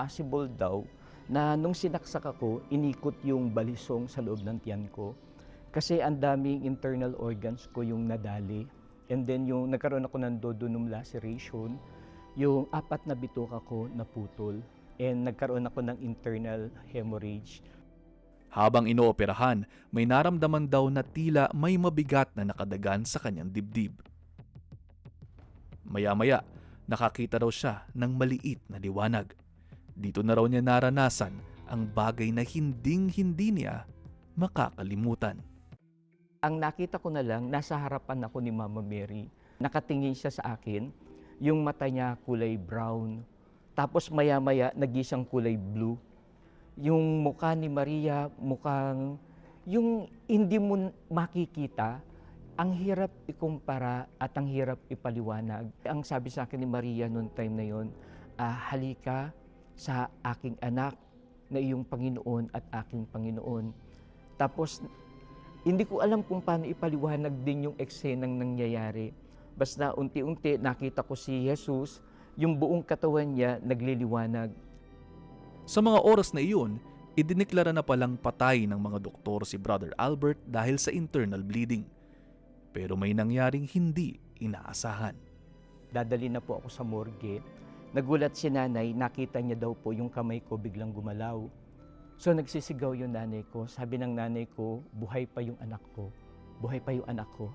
Possible daw na nung sinaksak ako, inikot yung balisong sa loob ng tiyan ko. Kasi ang daming internal organs ko yung nadali. And then yung nagkaroon ako ng duodenum laceration, yung apat na bituka ko naputol. And nagkaroon ako ng internal hemorrhage. Habang inooperahan, may naramdaman daw na tila may mabigat na nakadagan sa kanyang dibdib. Maya-maya, nakakita raw siya ng maliit na liwanag. Dito na raw niya naranasan ang bagay na hinding-hindi niya makakalimutan. Ang nakita ko na lang, nasa harapan ako ni Mama Mary. Nakatingin siya sa akin, yung mata niya kulay brown. Tapos maya-maya, nagisang kulay blue. Yung mukha ni Maria, mukhang, yung hindi mo makikita, ang hirap ikumpara at ang hirap ipaliwanag. Ang sabi sa akin ni Maria noong time na yon, ah, halika sa aking anak na iyong Panginoon at aking Panginoon. Tapos hindi ko alam kung paano ipaliwanag din yung eksenang nangyayari. Basta unti-unti nakita ko si Jesus, yung buong katawan niya nagliliwanag. Sa mga oras na iyon, idineklara na palang patay ng mga doktor si Brother Albert dahil sa internal bleeding. Pero may nangyaring hindi inaasahan. Dadali na po ako sa morgue. Nagulat si nanay, nakita niya daw po yung kamay ko biglang gumalaw. So nagsisigaw yung nanay ko. Sabi ng nanay ko, buhay pa yung anak ko. Buhay pa yung anak ko.